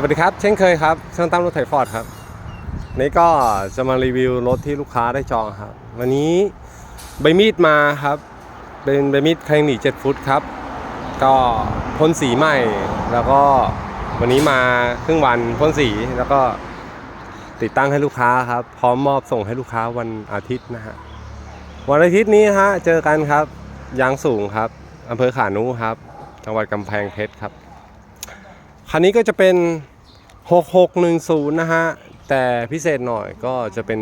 สวัสดีครับ เช่นเคยครับช่างตั้มรถไถฟอร์ดครับนี่ก็จะมารีวิวรถที่ลูกค้าได้จองครับ วันนี้ใบมีดมาครับ เป็นใบมีดแคลงหนี7ฟุตครับ ก็พ่นสีใหม่ แล้วก็วันนี้มาครึ่งวันพ่นสีแล้วก็ติดตั้งให้ลูกค้าครับ พร้อมมอบส่งให้ลูกค้าวันอาทิตย์นะฮะวันอาทิตย์นี้ฮะเจอกันครับยางสูงครับอำเภอขานุครับ จังหวัดกำแพงเพชรครับ คันนี้ก็จะเป็น 6610 นะฮะ แต่พิเศษหน่อยก็จะเป็น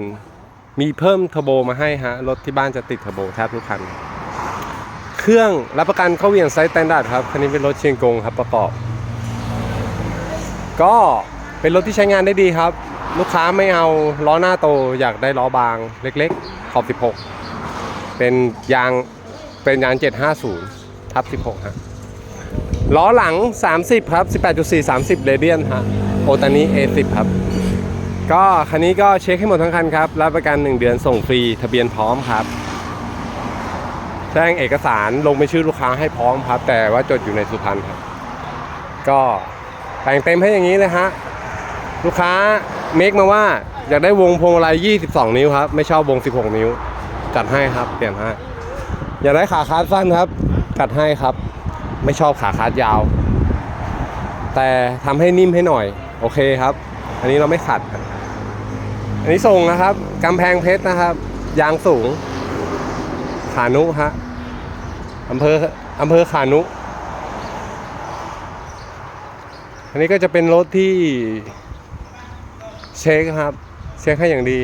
มีเพิ่มเทอร์โบมาให้ฮะ รถที่บ้านจะติดเทอร์โบแทบทุกคัน เครื่องรับประกันเข้าเวียงไซส์แตนดาร์ดครับ คันนี้เป็นรถเชียงกงครับประกอบ ก็เป็นรถที่ใช้งานได้ดีครับ ลูกค้าไม่เอาล้อหน้าโตอยากได้ล้อบางเล็กๆ ขอบ 16 เป็นยางเป็นยาง 750 ทับ 16ฮะ ล้อหลัง 30 ครับ 18.4 30 เรเดียนฮะโอตานี้ A10 ครับ ก็คันนี้ก็เช็คให้หมดทั้งคันครับรับประกัน 1 เดือนส่งฟรีทะเบียนพร้อมครับแจ้งเอกสารลงเป็นชื่อลูกค้าให้พร้อมครับ แต่ว่าจดอยู่ในสุพรรณครับ ก็แต่งเต็มให้อย่างนี้เลยฮะลูกค้าเมคมาว่าอยากได้วงพวงมาลัย 22 นิ้วครับไม่ชอบวง 16 นิ้ว จัดให้ครับเปลี่ยนให้อยากได้ขาคาสั้นครับ จัดให้ครับ ไม่ชอบขาคาดยาว แต่ทำให้นิ่มให้หน่อย โอเคครับ อันนี้เราไม่ขัด อันนี้ส่งนะครับกำแพงเพชรนะครับ ยางสูง ขานุฮะอำเภออำเภอขานุอันนี้ก็จะเป็นรถที่เช็คครับ เช็คให้อย่างดี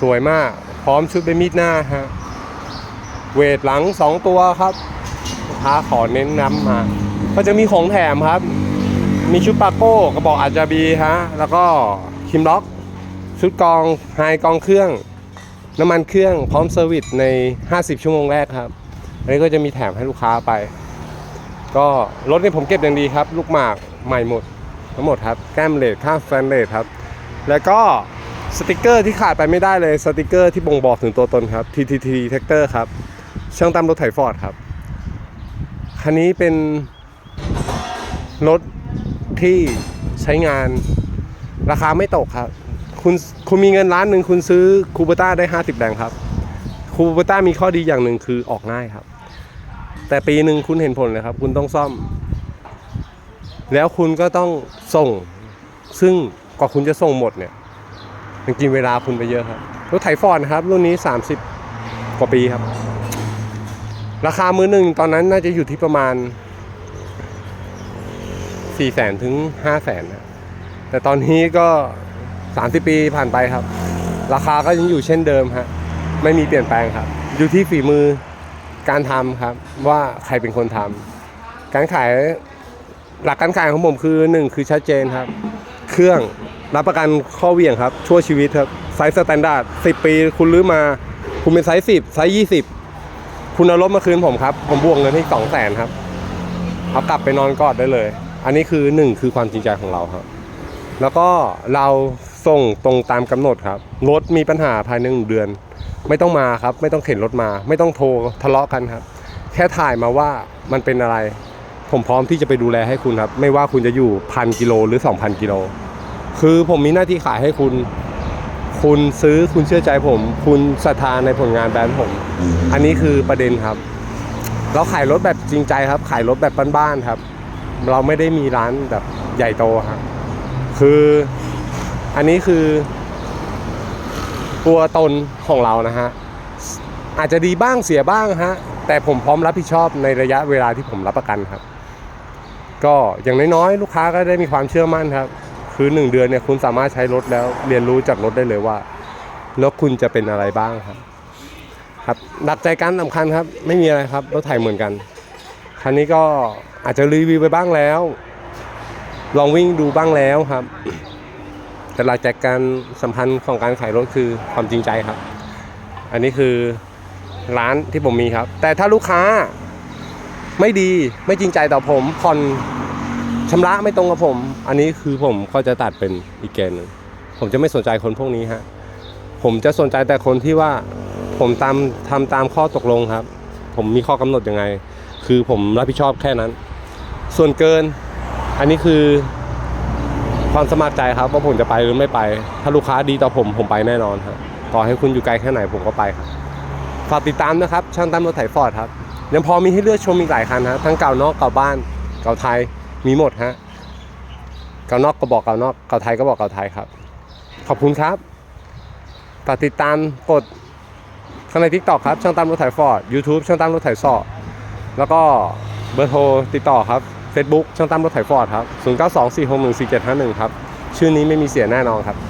สวยมาก พร้อมชุดเป็นมีดหน้าฮะเวทหลัง2ตัวครับ ลูกค้าขอเน้นน้ำมา ก็จะมีของแถมครับ มีชุดปาโก้กระบอกอาจจะบีฮะ แล้วก็คิมล็อก ชุดกองไฮกองเครื่อง น้ำมันเครื่องพร้อมเซอร์วิสใน 50 ชั่วโมงแรกครับ อันนี้ก็จะมีแถมให้ลูกค้าไป ก็รถนี่ผมเก็บอย่างดีครับ ลูกหมากใหม่หมดทั้งหมดครับ แก้มเลดข้าแฟนเลดครับ แล้วก็สติกเกอร์ที่ขาดไปไม่ได้เลยสติกเกอร์ที่บ่งบอกถึงตัวตนครับ TTT Detector ครับ ช่างตามรถไถฟอร์ดครับ คันนี้เป็นรถที่ใช้งานราคาไม่ตกครับ คุณคุณมีเงินล้านหนึ่งคุณซื้อคูเปต้าได้ 50 แรงครับคูเปต้ามีข้อดีอย่างหนึ่งคือออกง่ายครับ แต่ปีหนึ่งคุณเห็นผลเลยครับ คุณต้องซ่อม แล้วคุณก็ต้องส่ง ซึ่งกว่าคุณจะส่งหมดเนี่ย มันกินเวลาคุณไปเยอะครับรถไถฟอร์ดนครับรุ่นนี้ 30 กว่าปีครับ ราคามือหนึ่งตอนนั้นน่าจะอยู่ที่ประมาณ4แสนถึง5แสนนะแต่ตอนนี้ก็30ปีผ่านไปครับ ราคาก็ยังอยู่เช่นเดิมฮะไม่มีเปลี่ยนแปลงครับ อยู่ที่ฝีมือการทำครับ ว่าใครเป็นคนทำการขายหลักการขายของผมคือ1คือชัดเจนครับ เครื่องรับประกันข้อเหวี่ยงครับ ชั่วชีวิตครับ ไซส์สแตนดาร์ด10 ปี คุณรื้อมา คุณเป็นไซส์10 ไซส์ 20 คุณเอารถมาคืนผมครับ ผมบวกเงินให้สองแสนครับเอากลับไปนอนกอดได้เลย อันนี้คือหนึ่งคือความจริงใจของเราครับ แล้วก็เราส่งตรงตามกำหนดครับ รถมีปัญหาภายในหนึ่งเดือน ไม่ต้องมาครับ ไม่ต้องเข็นรถมา ไม่ต้องโทรทะเลาะกันครับ แค่ถ่ายมาว่ามันเป็นอะไร ผมพร้อมที่จะไปดูแลให้คุณครับ ไม่ว่าคุณจะอยู่พันกิโลหรือ 2,000กิโลคือผมมีหน้าที่ขายให้คุณ คุณซื้อคุณเชื่อใจผม คุณศรัทธาในผลงานแบรนด์ผม อันนี้คือประเด็นครับ เราขายรถแบบจริงใจครับ ขายรถแบบบ้านๆครับ เราไม่ได้มีร้านแบบใหญ่โตครับคืออันนี้คือ ตัวตนของเรานะฮะอาจจะดีบ้างเสียบ้างฮะแต่ผมพร้อมรับผิดชอบในระยะเวลาที่ผมรับประกันครับ ก็อย่างน้อยๆ ลูกค้าก็ได้มีความเชื่อมั่นครับ คือหนึ่งเดือนเนี่ยคุณสามารถใช้รถแล้วเรียนรู้จากรถได้เลยว่า รถคุณจะเป็นอะไรบ้างครับ ครับดักใจการสำคัญครับ ไม่มีอะไรครับรถไถเหมือนกัน คันนี้ก็อาจจะรีวิวไปบ้างแล้ว ลองวิ่งดูบ้างแล้วครับ แต่หลักใจการสัมพันธ์ของการขายรถคือความจริงใจครับ อันนี้คือร้านที่ผมมีครับ แต่ถ้าลูกค้าไม่ดีไม่จริงใจต่อผมผ่อน ชำระไม่ตรงกับผม อันนี้คือผมก็จะตัดเป็นอีกเกณฑ์หนึ่งผมจะไม่สนใจคนพวกนี้ฮะผมจะสนใจแต่คนที่ว่าผมตามทำตามข้อตกลงครับ ผมมีข้อกำหนดยังไง คือผมรับผิดชอบแค่นั้น ส่วนเกิน อันนี้คือความสมัครใจครับว่าผมจะไปหรือไม่ไป ถ้าลูกค้าดีต่อผมผมไปแน่นอนครับต่อให้คุณอยู่ไกลแค่ไหนผมก็ไปครับฝากติดตามนะครับ ช่างตั้มรถไถฟอร์ดครับยังพอมีให้เลือกชมอีกหลายคันฮะทั้งเก่านอกเก่าบ้านเก่าไทย มีหมดฮะเกานอกก็บอกเกานอกเกาไทยก็บอกเกาไทยครับ ขอบคุณครับฝากติดตามกดข้างในทิกตอกครับ ช่างตามรถไถฟอร์ดยูทูบช่างตามรถไถซอแล้วก็เบอร์โทรติดต่อครับ Facebook ช่างตามรถไถฟอร์ดครับ 0924614751 ครับ ชื่อนี้ไม่มีเสียแน่นอนครับ